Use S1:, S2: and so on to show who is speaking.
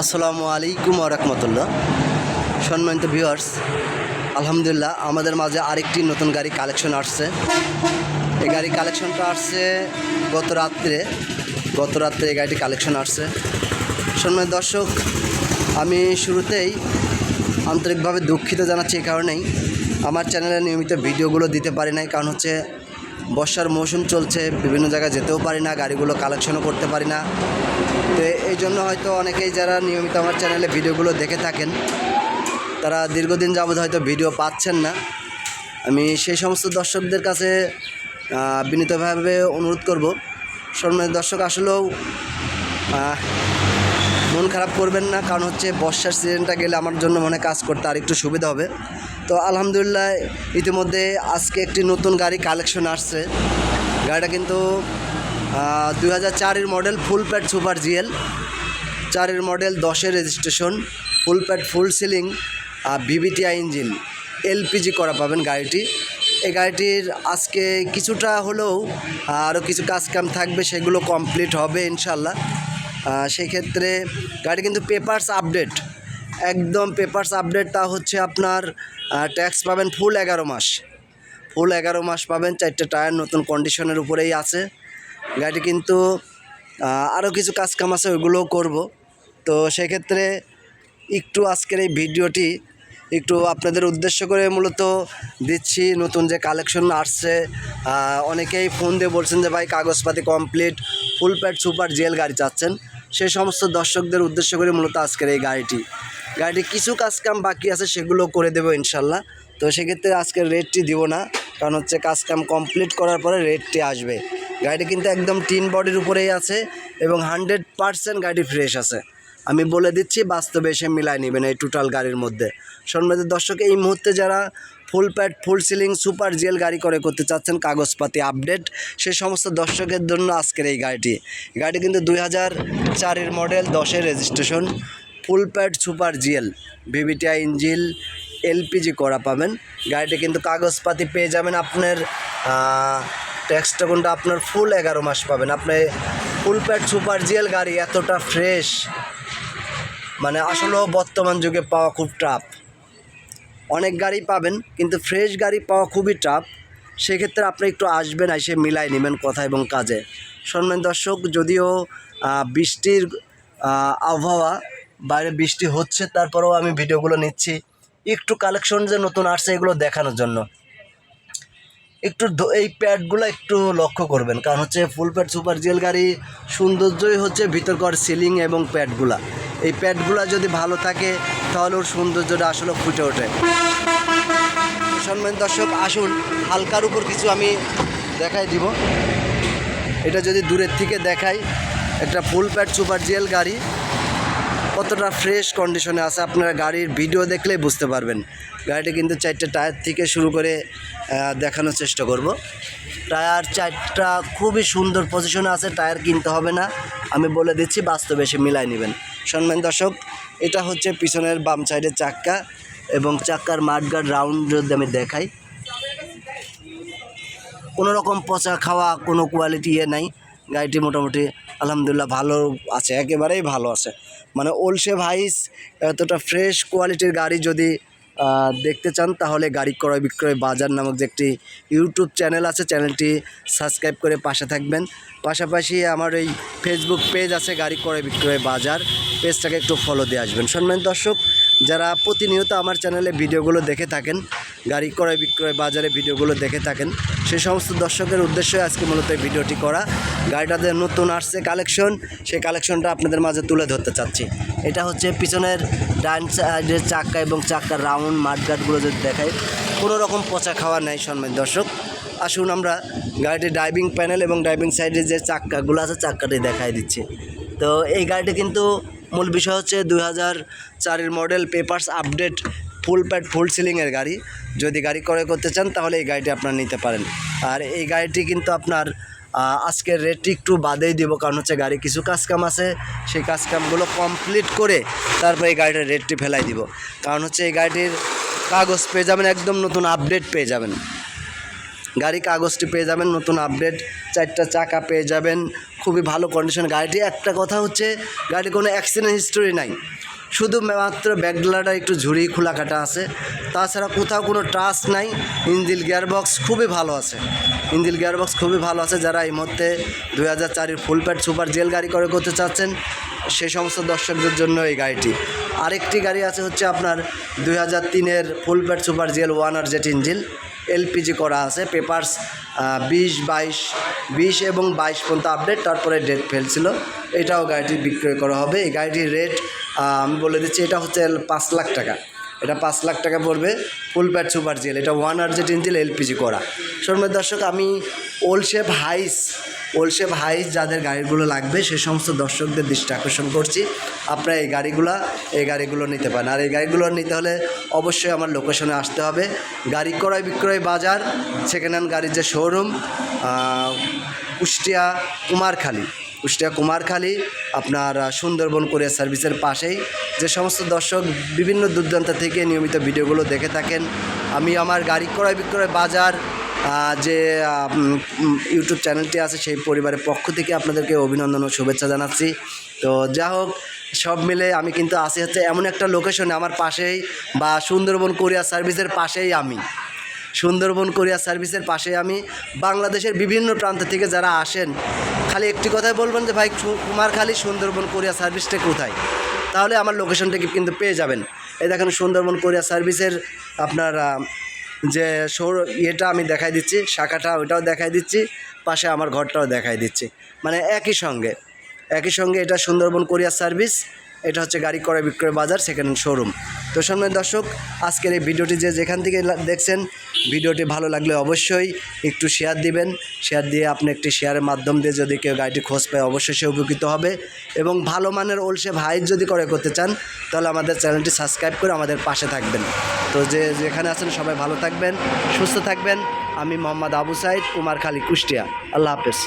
S1: আসসালামু আলাইকুম রহমতুল্লাহ। সম্মানিত ভিউয়ার্স, আলহামদুলিল্লাহ আমাদের মাঝে আরেকটি নতুন গাড়ি কালেকশন আসছে। এই গাড়ি কালেকশনটা আসছে গত রাত্রে গত রাত্রে এই গাড়িটি কালেকশন আসছে। সম্মানিত দর্শক, আমি শুরুতেই আন্তরিকভাবে দুঃখিত জানাচ্ছি এই কারণেই। আমার চ্যানেলে নিয়মিত ভিডিওগুলো দিতে পারি নাই, কারণ হচ্ছে বর্ষার মৌসুম চলছে, বিভিন্ন জায়গায় যেতেও পারি না, গাড়িগুলো কালেকশনও করতে পারি না। তো এই জন্য হয়তো অনেকেই যারা নিয়মিত আমার চ্যানেলে ভিডিওগুলো দেখে থাকেন, তারা দীর্ঘদিন যাবৎ হয়তো ভিডিও পাচ্ছেন না। আমি সেই সমস্ত দর্শকদের কাছে বিনীতভাবে অনুরোধ করব। সম্মানিত দর্শক, আসলেও মন খারাপ করবেন না, কারণ হচ্ছে বর্ষার সিজনটা গেলে আমার জন্য মনে কাজ করতে আর একটু সুবিধা হবে। তো আলহামদুলিল্লাহ ইতিমধ্যে আজকে একটি নতুন গাড়ি কালেকশন আসছে। গাড়িটা কিন্তু দুই হাজার চারের model full pad super GL চারের মডেল দশের registration full pad full ceiling VVTI engine LPG করা পাবেন গাড়িটি। এই গাড়িটির আজকে কিছুটা হলেও, আরও কিছু কাজ কাম থাকবে, সেগুলো কমপ্লিট হবে ইনশাল্লাহ সেই ক্ষেত্রে গাড়ি কিন্তু পেপারস আপডেট একদম পেপারস আপডেট তা হচ্ছে আপনার ট্যাক্স পাবেন ফুল এগারো মাস। ফুল এগারো মাস পাবেন, চারটে টায়ার নতুন কন্ডিশনের উপরেই আছে। গাড়ি কিন্তু আরও কিছু কাজ কাম আছে, ওইগুলোও করব। তো সেক্ষেত্রে একটু আজকের এই ভিডিওটি একটু আপনাদের উদ্দেশ্য করে মূলত দিচ্ছি। নতুন যে কালেকশন আসছে অনেকেই ফোন দিয়ে বলছেন যে, ভাই, কাগজপাতি complete full pad super GL গাড়ি চাচ্ছেন। সেই সমস্ত দর্শকদের উদ্দেশ্য করে মূলত আজকের এই গাড়িটি। গাড়িটি কিছু কাজ কাম বাকি আছে, সেগুলো করে দেবো ইনশাল্লাহ। তো সেক্ষেত্রে আজকের রেটটি দিব না, কারণ হচ্ছে কাজ কাম কমপ্লিট করার পরে রেটটি আসবে। গাড়িটি কিন্তু একদম টিন বডির উপরেই আছে এবং হান্ড্রেড পারসেন্ট গাড়ি ফ্রেশ আছে। আমি বলে দিচ্ছি, বাস্তবে এসে মিলাই নেবেন এই টোটাল গাড়ির মধ্যে। সম্মানিত দর্শক, এই মুহূর্তে যারা full pad full ceiling super GL গাড়ি করে করতে চাচ্ছেন, কাগজপাতি আপডেট সে সমস্ত দর্শকের জন্য আজকের এই গাড়িটি। গাড়িটি কিন্তু দুই হাজার চারের মডেল দশের registration full pad super GL VVTi engine LPG করা পাবেন। গাড়িটি কিন্তু কাগজপাতি পেয়ে যাবেন আপনার ট্যাক্সটা কোনটা আপনার ফুল এগারো মাস পাবেন। আপনি ফুল প্যাড সুপার জিএল গাড়ি এতটা ফ্রেশ মানে আসলেও বর্তমান যুগে পাওয়া খুব টাফ অনেক গাড়ি পাবেন, কিন্তু ফ্রেশ গাড়ি পাওয়া খুবই টাফ সেক্ষেত্রে আপনি একটু আসবেন, এসে মিলাই নেবেন কথা এবং কাজে। সম্মান দর্শক, যদিও বৃষ্টির আবহাওয়া বাইরে বৃষ্টি হচ্ছে, তারপরেও আমি ভিডিওগুলো নিচ্ছি। একটু কালেকশন যে নতুন আসছে, এগুলো দেখানোর জন্য। একটু এই প্যাডগুলো একটু লক্ষ্য করবেন, কারণ হচ্ছে ফুল প্যাড সুপার জেল গাড়ি, সৌন্দর্যই হচ্ছে ভিতরকর সিলিং এবং প্যাডগুলা। এই প্যাডগুলো যদি ভালো থাকে, তাহলে ওর সৌন্দর্যটা আসলে ফুটে ওঠে। সম্মান দর্শক, আসুন, হালকার উপর কিছু আমি দেখাই দিব। এটা যদি দূরের থেকে দেখাই, একটা ফুল প্যাড সুপার জেল গাড়ি। কতটা ফ্রেশ কন্ডিশনে আছে আপনারা গাড়ির ভিডিও দেখলেই বুঝতে পারবেন। গাড়িটি কিন্তু চারটে টায়ার থেকে শুরু করে দেখানোর চেষ্টা করব। টায়ার চারটা খুবই সুন্দর পজিশনে আছে টায়ার কিনতে হবে না। আমি বলে দিচ্ছি, বাস্তবে এসে মিলাই নেবেন। সম্মান দর্শক, এটা হচ্ছে পিছনের বাম সাইডের চাক্কা এবং চাক্কার মাঠগার্ড রাউন্ড যদি আমি দেখাই, কোনো রকম পচা খাওয়া, কোনো কোয়ালিটি ইয়ে নাই। গাড়িটি মোটামুটি আলহামদুলিল্লাহ ভালো আছে, একেবারেই ভালো আছে। মানে ওলসে ভাইস এতটা ফ্রেশ কোয়ালিটির গাড়ি যদি দেখতে চান, তাহলে গাড়ি ক্রয় বিক্রয় বাজার নামক যে একটি ইউটিউব চ্যানেল আছে চ্যানেলটি সাবস্ক্রাইব করে পাশে থাকবেন। পাশাপাশি আমার এই ফেসবুক পেজ আছে, গাড়ি ক্রয় বিক্রয় বাজার। পেজটাকে একটু ফলো দিয়ে আসবেন। সম্মানিত দর্শক যারা প্রতিনিয়ত আমার চ্যানেলে ভিডিওগুলো দেখে থাকেন, গাড়ি ক্রয়, বিক্রয়, বাজারে ভিডিওগুলো দেখে থাকেন সেই সমস্ত দর্শকের উদ্দেশ্যে আজকে মূলত এই ভিডিওটি করা। গাড়িটাতে নতুন আসছে কালেকশন, সেই কালেকশনটা আপনাদের মাঝে তুলে ধরতে চাচ্ছি। এটা হচ্ছে পিছনের ডান সাইডের চাক্কা এবং চাক্কার রাউন্ড মাঠঘাটগুলো যদি দেখায় কোনো রকম পচা খাওয়া নাই সম্মান দর্শক। আসুন আমরা গাড়িটির ড্রাইভিং প্যানেল এবং ড্রাইভিং সাইডের যে চাক্কাগুলো আছে, চাক্কাটি দেখাই দিচ্ছি। তো এই গাড়িটি কিন্তু মূল বিষয় হচ্ছে দুই হাজার চারের model papers update full pad full সিলিংয়ের গাড়ি। যদি গাড়ি ক্রয় করতে চান, তাহলে এই গাড়িটি আপনার নিতে পারেন। আর এই গাড়িটি কিন্তু আপনার আজকের রেটটি একটু বাদেই দিব, কারণ হচ্ছে গাড়ি কিছু কাজকাম আছে। সেই কাজকামগুলো কমপ্লিট করে তারপরে এই গাড়িটার রেটটি ফেলাই দিব। কারণ হচ্ছে এই গাড়িটির কাগজ পেয়ে যাবেন, একদম নতুন আপডেট পেয়ে যাবেন। গাড়ি কাগজটি পেয়ে যাবেন, নতুন আপডেট চারটা চাকা পেয়ে যাবেন, খুবই ভালো কন্ডিশন গাড়িটি একটা কথা হচ্ছে গাড়ি কোনো অ্যাক্সিডেন্ট হিস্টোরি নাই। শুধু মাত্র ব্যাকডালাটা একটু ঝুড়ি খোলা কাটা আছে। তাছাড়া কোথাও কোনো টাচ নাই। ইঞ্জিল গিয়ারবক্স খুবই ভালো আছে। ইঞ্জিল গিয়ারবক্স খুবই ভালো আছে। যারা এই মুহূর্তে দুই হাজার চারের ফুল প্যাড সুপার জেল গাড়ি করে করতে চাচ্ছেন সেই সমস্ত দর্শকদের জন্য এই গাড়িটি। আরেকটি গাড়ি আছে হচ্ছে আপনার দুই হাজার তিনের full pad super GL one R Z engine LPG করা আছে, পেপার্স বিশ, বাইশ, বিশ এবং বাইশ পর্যন্ত আপডেট, তারপরে ডেট ফেলছিল এটাও গাড়িটি বিক্রয় করা হবে। এই গাড়িটির রেট আমি বলে দিচ্ছি, এটা হচ্ছে পাঁচ লাখ টাকা। এটা পাঁচ লাখ টাকা পড়বে, ফুল প্যাড সুপার জেল। এটা one R Z engine LPG করা। শর্মের দর্শক, আমি ওল শেপ হাইস ওল শেপ হাইস যাদের গাড়িগুলো লাগবে, সে সমস্ত দর্শকদের দৃষ্টি আকর্ষণ করছি। আপনারা এই গাড়িগুলো এই গাড়িগুলো নিতে পারেন। আর এই গাড়িগুলো নিতে হলে অবশ্যই আমার লোকেশনে আসতে হবে। গাড়ি ক্রয় বিক্রয় বাজার সেকেন্ড হ্যান্ড গাড়ির যে শোরুম কুষ্টিয়া কুমারখালী। কুষ্টিয়া কুমারখালী, আপনার সুন্দরবন কোরিয়া সার্ভিসের পাশেই। যে সমস্ত দর্শক বিভিন্ন দুর্দান্ত থেকে নিয়মিত ভিডিওগুলো দেখে থাকেন, আমি আমার গাড়ি ক্রয় বিক্রয় বাজার যে ইউটিউব চ্যানেলটি আছে সেই পরিবারের পক্ষ থেকে আপনাদেরকে অভিনন্দন ও শুভেচ্ছা জানাচ্ছি। তো যা হোক, সব মিলে আমি কিন্তু আসি হচ্ছে এমন একটা লোকেশনে আমার পাশেই বা সুন্দরবন কোরিয়া সার্ভিসের পাশেই আমি। সুন্দরবন কোরিয়া সার্ভিসের পাশে আমি। বাংলাদেশের বিভিন্ন প্রান্ত থেকে যারা আসেন, খালি একটি কথাই বলবেন যে, ভাই কুমারখালী সুন্দরবন কোরিয়া সার্ভিসটা কোথায়? তাহলে আমার লোকেশনটা কিন্তু পেয়ে যাবেন। এই দেখেন সুন্দরবন কোরিয়া সার্ভিসের আপনার যে সৌর ইয়েটা আমি দেখাই দিচ্ছি, শাখাটা ওটাও দেখাই দিচ্ছি, পাশে আমার ঘরটাও দেখাই দিচ্ছি। মানে একই সঙ্গে একই সঙ্গে এটা সুন্দরবন কোরিয়ার সার্ভিস, এটা হচ্ছে গাড়ি ক্রয় বিক্রয় বাজার সেকেন্ড শোরুম তো সামনে দর্শক, আজকের এই ভিডিওটি যে যেখান থেকে দেখছেন, ভিডিওটি ভালো লাগলে অবশ্যই একটু শেয়ার দিবেন। শেয়ার দিয়ে আপনি একটি শেয়ারের মাধ্যম দিয়ে যদি কেউ গাড়িটি খোঁজ পায়, অবশ্যই সে উপকৃত হবে। এবং ভালো মানের ওলসে ভাইজ যদি করে করতে চান, তাহলে আমাদের চ্যানেলটি সাবস্ক্রাইব করে আমাদের পাশে থাকবেন। তো যে যেখানে আছেন, সবাই ভালো থাকবেন, সুস্থ থাকবেন। আমি মোহাম্মদ আবু সাইদ কুমারখালী কুষ্টিয়া। আল্লাহ হাফেজ।